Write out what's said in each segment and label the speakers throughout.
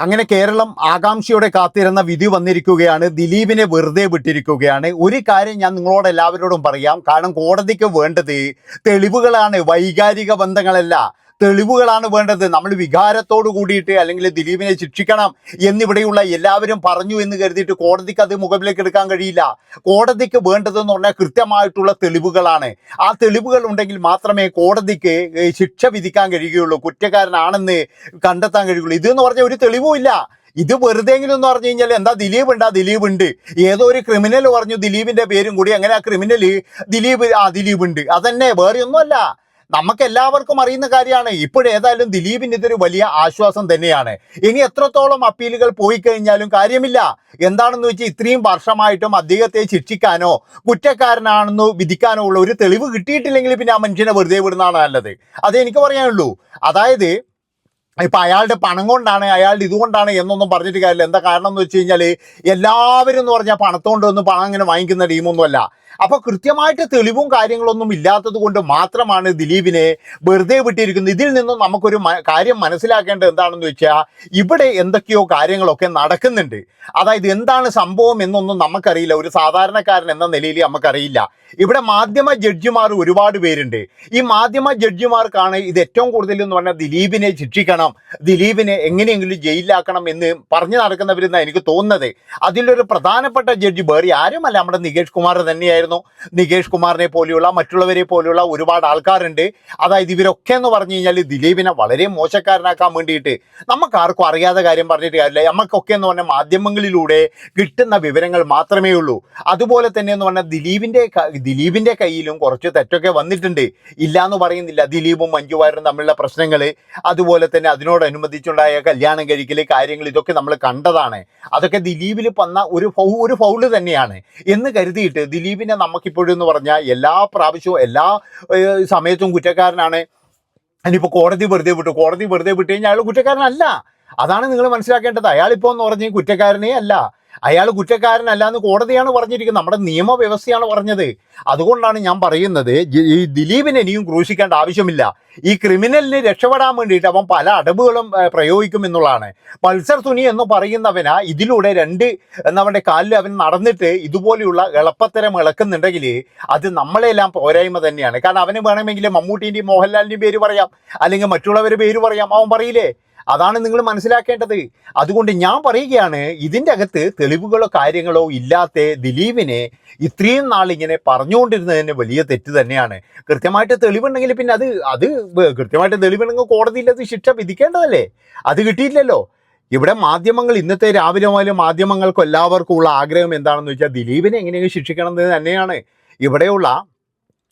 Speaker 1: അങ്ങനെ കേരളം ആകാംക്ഷയോടെ കാത്തിരുന്ന വിധി വന്നിരിക്കുകയാണ്. ദിലീപിനെ വെറുതെ വിട്ടിരിക്കുകയാണ്. ഒരു കാര്യം ഞാൻ നിങ്ങളോട് എല്ലാവരോടും പറയാം. കാരണം കോടതിക്ക് വേണ്ടത് തെളിവുകളാണ്. വൈകാരിക ബന്ധങ്ങളല്ല. തെളിവുകളാണ് വേണ്ടത്. നമ്മൾ വികാരത്തോട് കൂടിയിട്ട് അല്ലെങ്കിൽ ദിലീപിനെ ശിക്ഷിക്കണം എന്നിവിടെയുള്ള എല്ലാവരും പറഞ്ഞു എന്ന് കരുതിയിട്ട് കോടതിക്ക് അത് മുഖവിലേക്ക് എടുക്കാൻ കഴിയില്ല. കോടതിക്ക് വേണ്ടതെന്ന് പറഞ്ഞാൽ കൃത്യമായിട്ടുള്ള തെളിവുകളാണ്. ആ തെളിവുകൾ ഉണ്ടെങ്കിൽ മാത്രമേ കോടതിക്ക് ശിക്ഷ വിധിക്കാൻ കഴിയുകയുള്ളൂ. കുറ്റക്കാരനാണെന്ന് കണ്ടെത്താൻ കഴിയുള്ളൂ. ഇതെന്ന് പറഞ്ഞാൽ ഒരു തെളിവുമില്ല ഇത് വെറുതെ എങ്കിലും എന്ന് പറഞ്ഞു കഴിഞ്ഞാൽ എന്താ ദിലീപ് ഉണ്ട് ആ ദിലീപ് ഉണ്ട് ഏതോ ഒരു ക്രിമിനൽ പറഞ്ഞു ദിലീപിന്റെ പേരും കൂടി. അങ്ങനെ ആ ക്രിമിനൽ ദിലീപ് ആ ദിലീപ് ഉണ്ട് അതന്നെ വേറെ ഒന്നുമല്ല. നമുക്ക് എല്ലാവർക്കും അറിയുന്ന കാര്യമാണ്. ഇപ്പോഴേതായാലും ദിലീപിന് ഇതൊരു വലിയ ആശ്വാസം തന്നെയാണ്. ഇനി എത്രത്തോളം അപ്പീലുകൾ പോയി കഴിഞ്ഞാലും കാര്യമില്ല. എന്താണെന്ന് വെച്ചാൽ ഇത്രയും വർഷമായിട്ടും അദ്ദേഹത്തെ ശിക്ഷിക്കാനോ കുറ്റക്കാരനാണെന്ന് വിധിക്കാനോ ഉള്ള ഒരു തെളിവ് കിട്ടിയിട്ടില്ലെങ്കിൽ പിന്നെ ആ മനുഷ്യനെ വെറുതെ വിടുന്നതാണ് നല്ലത്. അതേ എനിക്ക് പറയാനുള്ളൂ. അതായത് ഇപ്പൊ അയാളുടെ പണം കൊണ്ടാണ് അയാളുടെ ഇതുകൊണ്ടാണ് എന്നൊന്നും പറഞ്ഞിട്ട് കാര്യമില്ല. എന്താ കാരണം എന്ന് വെച്ച് കഴിഞ്ഞാൽ എല്ലാവരും എന്ന് പറഞ്ഞാൽ പണത്തോണ്ടൊന്നും പണം അങ്ങനെ വാങ്ങിക്കുന്ന ടീമൊന്നുമല്ല. അപ്പൊ കൃത്യമായിട്ട് തെളിവും കാര്യങ്ങളൊന്നും ഇല്ലാത്തത് കൊണ്ട് മാത്രമാണ് ദിലീപിനെ വെറുതെ വിട്ടിരിക്കുന്നത്. ഇതിൽ നിന്നും നമുക്കൊരു കാര്യം മനസ്സിലാക്കേണ്ടത് എന്താണെന്ന് വെച്ചാൽ ഇവിടെ എന്തൊക്കെയോ കാര്യങ്ങളൊക്കെ നടക്കുന്നുണ്ട്. അതായത് എന്താണ് സംഭവം എന്നൊന്നും നമുക്കറിയില്ല. ഒരു സാധാരണക്കാരൻ എന്ന നിലയിൽ നമുക്കറിയില്ല. ഇവിടെ മാധ്യമ ജഡ്ജിമാർ ഒരുപാട് പേരുണ്ട്. ഈ മാധ്യമ ജഡ്ജിമാർക്കാണ് ഇത് ഏറ്റവും കൂടുതൽ എന്ന് പറഞ്ഞാൽ ദിലീപിനെ ശിക്ഷിക്കണം. ദിലീപിനെ എങ്ങനെയെങ്കിലും ജയിലിലാക്കണം എന്ന് പറഞ്ഞു നടക്കുന്നവരെന്നാണ് എനിക്ക് തോന്നുന്നത്. അതിലൊരു പ്രധാനപ്പെട്ട ജഡ്ജി വേറെ ആരുമല്ല. നമ്മുടെ നികേഷ് കുമാർ തന്നെയായിരുന്നു. നികേഷ് കുമാറിനെ പോലെയുള്ള മറ്റുള്ളവരെ പോലെയുള്ള ഒരുപാട് ആൾക്കാരുണ്ട്. അതായത് ഇവരൊക്കെ എന്ന് പറഞ്ഞു കഴിഞ്ഞാൽ ദിലീപിനെ വളരെ മോശക്കാരനാക്കാൻ വേണ്ടിയിട്ട് നമുക്ക് ആർക്കും അറിയാത്ത കാര്യം പറഞ്ഞിട്ട് കാര്യമില്ല. നമുക്കൊക്കെ എന്ന് പറഞ്ഞാൽ മാധ്യമങ്ങളിലൂടെ കിട്ടുന്ന വിവരങ്ങൾ മാത്രമേ ഉള്ളൂ. അതുപോലെ തന്നെ എന്ന് പറഞ്ഞാൽ ദിലീപിന്റെ ദിലീപിന്റെ കയ്യിലും കുറച്ച് തെറ്റൊക്കെ വന്നിട്ടുണ്ട്. ഇല്ല എന്ന് പറയുന്നില്ല. ദിലീപും മഞ്ജു വാര്യരും തമ്മിലുള്ള പ്രശ്നങ്ങൾ അതുപോലെ തന്നെ അതിനോടനുബന്ധിച്ചുണ്ടായ കല്യാണം കഴിക്കൽ കാര്യങ്ങൾ ഇതൊക്കെ നമ്മൾ കണ്ടതാണ്. അതൊക്കെ ദിലീപിൽ വന്ന ഒരു ഫൗ ഒരു ഫൗൾ തന്നെയാണ്. എന്ന് കരുതിയിട്ട് ദിലീപിനെ നമുക്കിപ്പോഴും എന്ന് പറഞ്ഞാൽ എല്ലാ പ്രാവശ്യവും എല്ലാ സമയത്തും കുറ്റക്കാരനാണ്. ഇനിയിപ്പോൾ കോടതി വെറുതെ വിട്ടു. കോടതി വെറുതെ വിട്ടു കഴിഞ്ഞാൽ അയാൾ കുറ്റക്കാരനല്ല. അതാണ് നിങ്ങൾ മനസ്സിലാക്കേണ്ടത്. അയാളിപ്പോൾ എന്ന് പറഞ്ഞാൽ കുറ്റക്കാരനേ അല്ല. അയാൾ കുറ്റക്കാരനല്ല എന്ന് കോടതിയാണ് പറഞ്ഞിരിക്കുന്നത്. നമ്മുടെ നിയമവ്യവസ്ഥയാണ് പറഞ്ഞത്. അതുകൊണ്ടാണ് ഞാൻ പറയുന്നത് ഈ ദിലീപിനെ ഇനിയും ക്രൂശിക്കേണ്ട ആവശ്യമില്ല. ഈ ക്രിമിനലിന് രക്ഷപ്പെടാൻ വേണ്ടിയിട്ട് അവൻ പല അടവുകളും പ്രയോഗിക്കും എന്നുള്ളതാണ്. പൾസർ സുനി എന്ന് പറയുന്നവനാ ഇതിലൂടെ രണ്ട് എന്നവന്റെ കാലിൽ അവൻ നടന്നിട്ട് ഇതുപോലെയുള്ള എളുപ്പത്തരം ഇളക്കുന്നുണ്ടെങ്കിൽ അത് നമ്മളെല്ലാം പോരായ്മ തന്നെയാണ്. കാരണം അവന് വേണമെങ്കിൽ മമ്മൂട്ടിന്റെയും മോഹൻലാലിന്റെയും പേര് പറയാം. അല്ലെങ്കിൽ മറ്റുള്ളവരുടെ പേര് പറയാം. അവൻ പറയില്ലേ? അതാണ് നിങ്ങൾ മനസ്സിലാക്കേണ്ടത്. അതുകൊണ്ട് ഞാൻ പറയുകയാണ് ഇതിന്റെ അകത്ത് തെളിവുകളോ കാര്യങ്ങളോ ഇല്ലാത്ത ദിലീപിനെ ഇത്രയും നാൾ ഇങ്ങനെ പറഞ്ഞുകൊണ്ടിരുന്നതിന് വലിയ തെറ്റ് തന്നെയാണ്. കൃത്യമായിട്ട് തെളിവുണ്ടെങ്കിൽ പിന്നെ അത് അത് കൃത്യമായിട്ട് തെളിവുണ്ടെങ്കിൽ കോടതിയിൽ അത് ശിക്ഷ വിധിക്കേണ്ടതല്ലേ? അത് കിട്ടിയില്ലല്ലോ. ഇവിടെ മാധ്യമങ്ങൾ ഇന്നത്തെ രാവിലെ മുതൽ മാധ്യമങ്ങൾക്കും എല്ലാവർക്കും ഉള്ള ആഗ്രഹം എന്താണെന്ന് വെച്ചാൽ ദിലീപിനെ എങ്ങനെയെങ്കിലും ശിക്ഷിക്കണം എന്ന് തന്നെയാണ്. ഇവിടെയുള്ള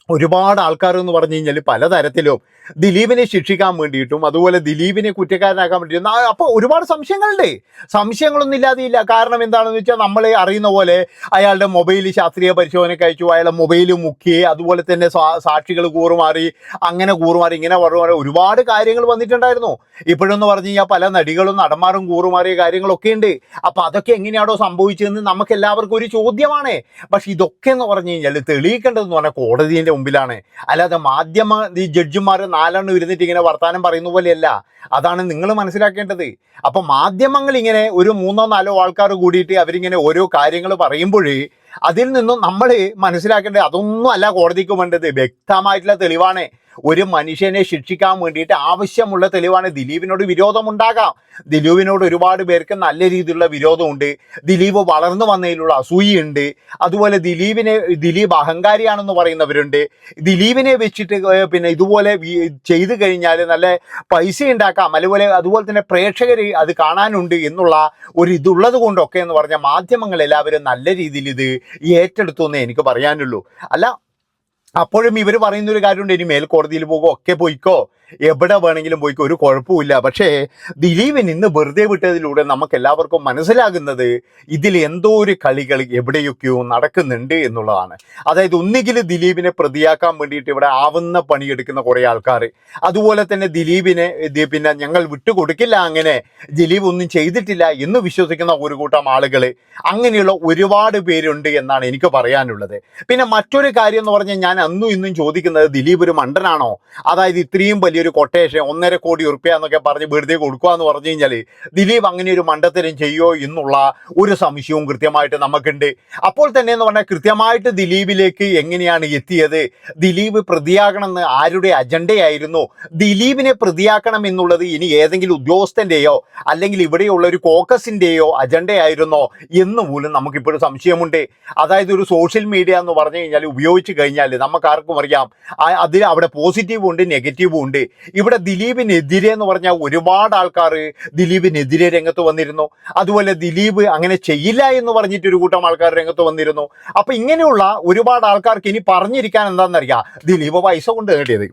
Speaker 1: ഒരുപാട് ആൾക്കാർ എന്ന് പറഞ്ഞു കഴിഞ്ഞാൽ പലതരത്തിലും ദിലീപിനെ ശിക്ഷിക്കാൻ വേണ്ടിയിട്ടും അതുപോലെ ദിലീപിനെ കുറ്റക്കാരനാക്കാൻ വേണ്ടിയിട്ടും. അപ്പോൾ ഒരുപാട് സംശയങ്ങളുണ്ട്. സംശയങ്ങളൊന്നും ഇല്ലാതെയില്ല. കാരണം എന്താണെന്ന് വെച്ചാൽ നമ്മൾ അറിയുന്ന പോലെ അയാളുടെ മൊബൈൽ ശാസ്ത്രീയ പരിശോധനയ്ക്ക് അയച്ചു അയാളുടെ മൊബൈൽ മുക്കി അതുപോലെ തന്നെ സാക്ഷികൾ കൂറുമാറി അങ്ങനെ കൂറുമാറി ഇങ്ങനെ പറഞ്ഞു ഒരുപാട് കാര്യങ്ങൾ വന്നിട്ടുണ്ടായിരുന്നു. ഇപ്പോഴെന്ന് പറഞ്ഞു കഴിഞ്ഞാൽ പല നടികളും നടന്മാരും കൂറുമാറിയ കാര്യങ്ങളൊക്കെ ഉണ്ട്. അപ്പം അതൊക്കെ എങ്ങനെയാണോ സംഭവിച്ചതെന്ന് നമുക്ക് എല്ലാവർക്കും ഒരു ചോദ്യമാണ്. പക്ഷെ ഇതൊക്കെ എന്ന് പറഞ്ഞു കഴിഞ്ഞാൽ തെളിയിക്കേണ്ടതെന്ന് പറഞ്ഞാൽ കോടതിയുടെ മുമ്പിലാണ്. അല്ലാതെ മാധ്യമ ഈ ജഡ്ജിമാർ നാലെണ്ണം ഇരുന്നിട്ട് ഇങ്ങനെ വർത്താനം പറയുന്ന പോലെയല്ല. അതാണ് നിങ്ങൾ മനസ്സിലാക്കേണ്ടത്. അപ്പൊ മാധ്യമങ്ങൾ ഇങ്ങനെ ഒരു മൂന്നോ നാലോ ആൾക്കാർ കൂടിയിട്ട് അവരിങ്ങനെ ഓരോ കാര്യങ്ങൾ പറയുമ്പോൾ അതിൽ നിന്നും നമ്മൾ മനസ്സിലാക്കേണ്ടത് അതൊന്നും അല്ല കോടതിക്ക് വേണ്ടത്. വ്യക്തമായിട്ടുള്ള തെളിവാണ്. ഒരു മനുഷ്യനെ ശിക്ഷിക്കാൻ വേണ്ടിയിട്ട് ആവശ്യമുള്ള തെളിവാണ്. ദിലീപിനോട് വിരോധമുണ്ടാകാം. ദിലീപിനോട് ഒരുപാട് പേർക്ക് നല്ല രീതിയിലുള്ള വിരോധമുണ്ട്. ദിലീപ് വളർന്നു വന്നതിലുള്ള അസൂയുണ്ട് അതുപോലെ ദിലീപിനെ ദിലീപ് അഹങ്കാരിയാണെന്ന് പറയുന്നവരുണ്ട്. ദിലീപിനെ വെച്ചിട്ട് പിന്നെ ഇതുപോലെ ചെയ്തു കഴിഞ്ഞാൽ നല്ല പൈസ ഉണ്ടാക്കാം അതുപോലെ അതുപോലെ തന്നെ പ്രേക്ഷകർ അത് കാണാനുണ്ട് എന്നുള്ള ഒരു ഇതുള്ളത് കൊണ്ടൊക്കെ എന്ന് പറഞ്ഞാൽ മാധ്യമങ്ങൾ എല്ലാവരും നല്ല രീതിയിൽ ഇത് ഏറ്റെടുത്തു എന്നേ എനിക്ക് പറയാനുള്ളൂ. അല്ല അപ്പോഴും ഇവർ പറയുന്ന ഒരു കാര്യമുണ്ട് ഇനി മേൽക്കോടതിയിൽ പോകുമോ ഒക്കെ പോയിക്കോ. എവിടെ വേണമെങ്കിലും പോയിക്കോ ഒരു കുഴപ്പമില്ല പക്ഷേ ദിലീപൻ ഇന്ന് വെറുതെ വിട്ടതിലൂടെ നമുക്ക് എല്ലാവർക്കും മനസ്സിലാകുന്നത് ഇതിൽ എന്തോ ഒരു കളികൾ എവിടെയൊക്കെയോ നടക്കുന്നുണ്ട് എന്നുള്ളതാണ്. അതായത് ഒന്നുകിൽ ദിലീപിനെ പ്രതിയാക്കാൻ വേണ്ടിയിട്ട് ഇവിടെ ആവുന്ന പണിയെടുക്കുന്ന കുറേ ആൾക്കാർ അതുപോലെ തന്നെ ദിലീപിനെ പിന്നെ ഞങ്ങൾ വിട്ടുകൊടുക്കില്ല അങ്ങനെ ദിലീപ് ഒന്നും ചെയ്തിട്ടില്ല എന്ന് വിശ്വസിക്കുന്ന ഒരു കൂട്ടം ആളുകൾ അങ്ങനെയുള്ള ഒരുപാട് പേരുണ്ട് എന്നാണ് എനിക്ക് പറയാനുള്ളത്. പിന്നെ മറ്റൊരു കാര്യം എന്ന് പറഞ്ഞാൽ ഞാൻ അന്നും ഇന്നും ചോദിക്കുന്നത് ദിലീപ് ഒരു മണ്ടനാണോ? അതായത് ഇത്രയും വലിയ വലിയൊരു കൊട്ടേഷൻ ഒന്നര കോടി ഉറുപ്പ്യ എന്നൊക്കെ പറഞ്ഞ് വെറുതെ കൊടുക്കുക എന്ന് പറഞ്ഞു കഴിഞ്ഞാൽ ദിലീപ് അങ്ങനെ ഒരു മണ്ടത്തരം ചെയ്യോ എന്നുള്ള ഒരു സംശയവും കൃത്യമായിട്ട് നമുക്കുണ്ട്. അപ്പോൾ തന്നെ എന്ന് പറഞ്ഞാൽ കൃത്യമായിട്ട് ദിലീപിലേക്ക് എങ്ങനെയാണ് എത്തിയത്? ദിലീപ് പ്രതിയാകണമെന്ന് ആരുടെ അജണ്ടയായിരുന്നു? ദിലീപിനെ പ്രതിയാക്കണം എന്നുള്ളത് ഇനി ഏതെങ്കിലും ഉദ്യോഗസ്ഥന്റെയോ അല്ലെങ്കിൽ ഇവിടെയുള്ള ഒരു കോക്കസിന്റെയോ അജണ്ടയായിരുന്നോ എന്ന് പോലും നമുക്കിപ്പോഴും സംശയമുണ്ട്. അതായത് ഒരു സോഷ്യൽ മീഡിയ എന്ന് പറഞ്ഞു കഴിഞ്ഞാൽ ഉപയോഗിച്ച് കഴിഞ്ഞാൽ നമുക്ക് ആർക്കും അറിയാം അതിൽ അവിടെ പോസിറ്റീവും ഉണ്ട് നെഗറ്റീവും ഉണ്ട്. ഇവിടെ ദിലീപിനെതിരെ എന്ന് പറഞ്ഞാൽ ഒരുപാട് ആൾക്കാർ ദിലീപിനെതിരെ രംഗത്ത് വന്നിരുന്നു. അതുപോലെ ദിലീപ് അങ്ങനെ ചെയ്യില്ല എന്ന് പറഞ്ഞിട്ട് ഒരു കൂട്ടം ആൾക്കാർ രംഗത്ത് വന്നിരുന്നു. അപ്പൊ ഇങ്ങനെയുള്ള ഒരുപാട് ആൾക്കാർക്ക് ഇനി പറഞ്ഞിരിക്കാൻ എന്താണെന്നറിയാം? ദിലീപ് പൈസ കൊണ്ട് നേടിയത്.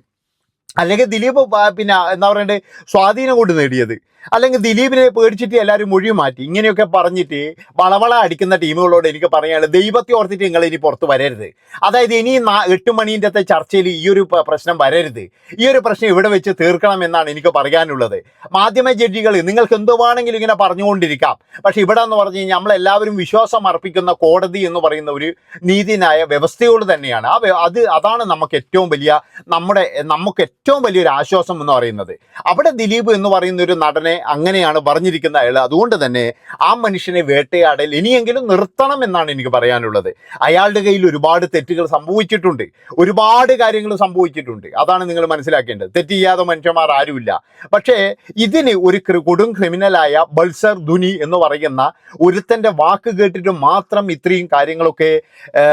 Speaker 1: അല്ലെങ്കിൽ ദിലീപ് പിന്നെ എന്താ പറയണ്ടേ സ്വാധീനം കൊണ്ട് നേടിയത്. അല്ലെങ്കിൽ ദിലീപിനെ പേടിച്ചിട്ട് എല്ലാവരും മൊഴി മാറ്റി. ഇങ്ങനെയൊക്കെ പറഞ്ഞിട്ട് വളവള അടിക്കുന്ന ടീമുകളോട് എനിക്ക് പറയാനുള്ളത് ദൈവത്തെ ഓർത്തിട്ട് നിങ്ങൾ ഇനി പുറത്ത് വരരുത്. അതായത് ഇനി എട്ട് മണീന്റെ ചർച്ചയിൽ ഈ ഒരു പ്രശ്നം വരരുത്. ഈ ഒരു പ്രശ്നം ഇവിടെ വെച്ച് തീർക്കണം എന്നാണ് എനിക്ക് പറയാനുള്ളത്. മാധ്യമ ജഡ്ജികൾ നിങ്ങൾക്ക് എന്തോ വേണമെങ്കിലും ഇങ്ങനെ പറഞ്ഞുകൊണ്ടിരിക്കാം. പക്ഷെ ഇവിടെ എന്ന് പറഞ്ഞു കഴിഞ്ഞാൽ നമ്മളെല്ലാവരും വിശ്വാസം അർപ്പിക്കുന്ന കോടതി എന്ന് പറയുന്ന ഒരു നീതിനായ വ്യവസ്ഥയോട് തന്നെയാണ്. ആ അത് അതാണ് നമുക്ക് ഏറ്റവും വലിയ നമ്മുടെ നമുക്ക് ഏറ്റവും വലിയൊരു ആശ്വാസം എന്ന് പറയുന്നത്. അവിടെ ദിലീപ് എന്ന് പറയുന്ന ഒരു നടനെ അങ്ങനെയാണ് പറഞ്ഞിരിക്കുന്ന അയാൾ. അതുകൊണ്ട് തന്നെ ആ മനുഷ്യനെ വേട്ടയാടൽ ഇനിയെങ്കിലും നിർത്തണം എന്നാണ് എനിക്ക് പറയാനുള്ളത്. അയാളുടെ കയ്യിൽ ഒരുപാട് തെറ്റുകൾ സംഭവിച്ചിട്ടുണ്ട്. ഒരുപാട് കാര്യങ്ങൾ സംഭവിച്ചിട്ടുണ്ട്. അതാണ് നിങ്ങൾ മനസ്സിലാക്കേണ്ടത്. തെറ്റ് ചെയ്യാതെ മനുഷ്യന്മാർ ആരുമില്ല. പക്ഷേ ഇതിന് ഒരു കൊടും ക്രിമിനലായ ബൾസർ ധുനി എന്ന് പറയുന്ന ഒരുത്തന്റെ വാക്ക് കേട്ടിട്ട് മാത്രം ഇത്രയും കാര്യങ്ങളൊക്കെ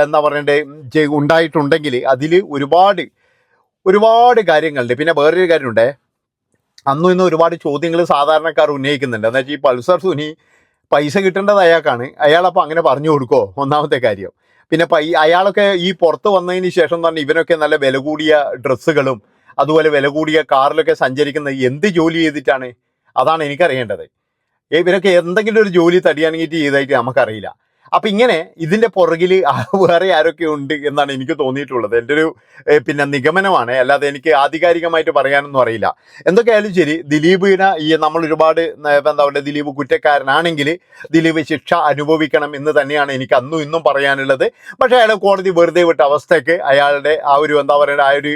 Speaker 1: എന്താ പറയണ്ടേ ഉണ്ടായിട്ടുണ്ടെങ്കിൽ അതിൽ ഒരുപാട് ഒരുപാട് കാര്യങ്ങളുണ്ട്. പിന്നെ വേറൊരു കാര്യമുണ്ട്. അന്നും ഇന്നും ഒരുപാട് ചോദ്യങ്ങൾ സാധാരണക്കാർ ഉന്നയിക്കുന്നുണ്ട്. എന്താ വെച്ചാൽ ഈ പൾസർ സുനി പൈസ കിട്ടേണ്ടത് അയാൾക്കാണ്. അയാളപ്പോൾ അങ്ങനെ പറഞ്ഞു കൊടുക്കോ? ഒന്നാമത്തെ കാര്യം. പിന്നെ പൈ അയാളൊക്കെ ഈ പുറത്ത് വന്നതിന് ശേഷം എന്ന് പറഞ്ഞാൽ ഇവനൊക്കെ നല്ല വില കൂടിയ ഡ്രസ്സുകളും അതുപോലെ വില കൂടിയ കാറിലൊക്കെ സഞ്ചരിക്കുന്ന എന്ത് ജോലി ചെയ്തിട്ടാണ്? അതാണ് എനിക്കറിയേണ്ടത്. ഇവരൊക്കെ എന്തെങ്കിലും ഒരു ജോലി തടിയാണെങ്കിൽ ചെയ്തായിട്ട് നമുക്കറിയില്ല. അപ്പം ഇങ്ങനെ ഇതിന്റെ പുറകിൽ വേറെ ആരൊക്കെ ഉണ്ട് എന്നാണ് എനിക്ക് തോന്നിയിട്ടുള്ളത്. എന്റെ ഒരു പിന്നെ നിഗമനമാണ്. അല്ലാതെ എനിക്ക് ആധികാരികമായിട്ട് പറയാനൊന്നും അറിയില്ല. എന്തൊക്കെയായാലും ശരി ദിലീപിനെ ഈ നമ്മൾ ഒരുപാട് എന്താ പറയുക ദിലീപ് കുറ്റക്കാരനാണെങ്കിൽ ദിലീപ് ശിക്ഷ അനുഭവിക്കണം എന്ന് തന്നെയാണ് എനിക്ക് അന്നും ഇന്നും പറയാനുള്ളത്. പക്ഷേ അയാളെ കോടതി വെറുതെ വിട്ട അവസ്ഥയ്ക്ക് അയാളുടെ ആ ഒരു എന്താ പറയുക ആ ഒരു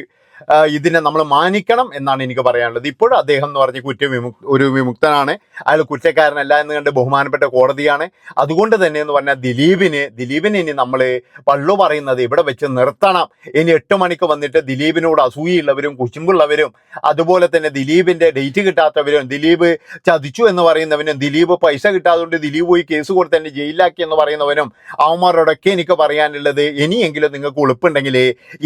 Speaker 1: ഇതിനെ നമ്മൾ മാനിക്കണം എന്നാണ് എനിക്ക് പറയാനുള്ളത്. ഇപ്പോഴും അദ്ദേഹം എന്ന് പറഞ്ഞ കുറ്റവിമുക്ത ഒരു വിമുക്തനാണ്. അയാൾ കുറ്റക്കാരനല്ല എന്ന് കണ്ട് ബഹുമാനപ്പെട്ട കോടതിയാണ്. അതുകൊണ്ട് തന്നെ എന്ന് പറഞ്ഞാൽ ദിലീപിന് ദിലീപിന് ഇനി നമ്മൾ പള്ളു പറയുന്നത് ഇവിടെ വെച്ച് നിർത്തണം. ഇനി എട്ട് മണിക്ക് വന്നിട്ട് ദിലീപിനോട് അസൂയുള്ളവരും കുശുമ്പുള്ളവരും അതുപോലെ തന്നെ ദിലീപിന്റെ ഡേറ്റ് കിട്ടാത്തവരും ദിലീപ് ചതിച്ചു എന്ന് പറയുന്നവനും ദിലീപ് പൈസ കിട്ടാത്തതുകൊണ്ട് ദിലീപ് പോയി കേസ് കൊടുത്ത് തന്നെ ജയിലാക്കി എന്ന് പറയുന്നവനും അവന്മാരോടൊക്കെ എനിക്ക് പറയാനുള്ളത് ഇനിയെങ്കിലും നിങ്ങൾക്ക് ഉളുപ്പുണ്ടെങ്കിൽ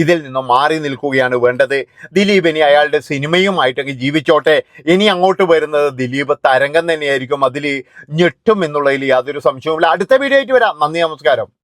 Speaker 1: ഇതിൽ നിന്നും മാറി നിൽക്കുകയാണ് വേണ്ടത് ദിലീപ് ഇനി അയാളുടെ സിനിമയുമായിട്ടൊക്കെ ജീവിച്ചോട്ടെ. ഇനി അങ്ങോട്ട് വരുന്നത് ദിലീപ് തരംഗം തന്നെയായിരിക്കും. അതിൽ ഞെട്ടും എന്നുള്ളതിൽ യാതൊരു സംശയവുമില്ല. അടുത്ത വീഡിയോ ആയിട്ട് വരാം. നന്ദി നമസ്കാരം.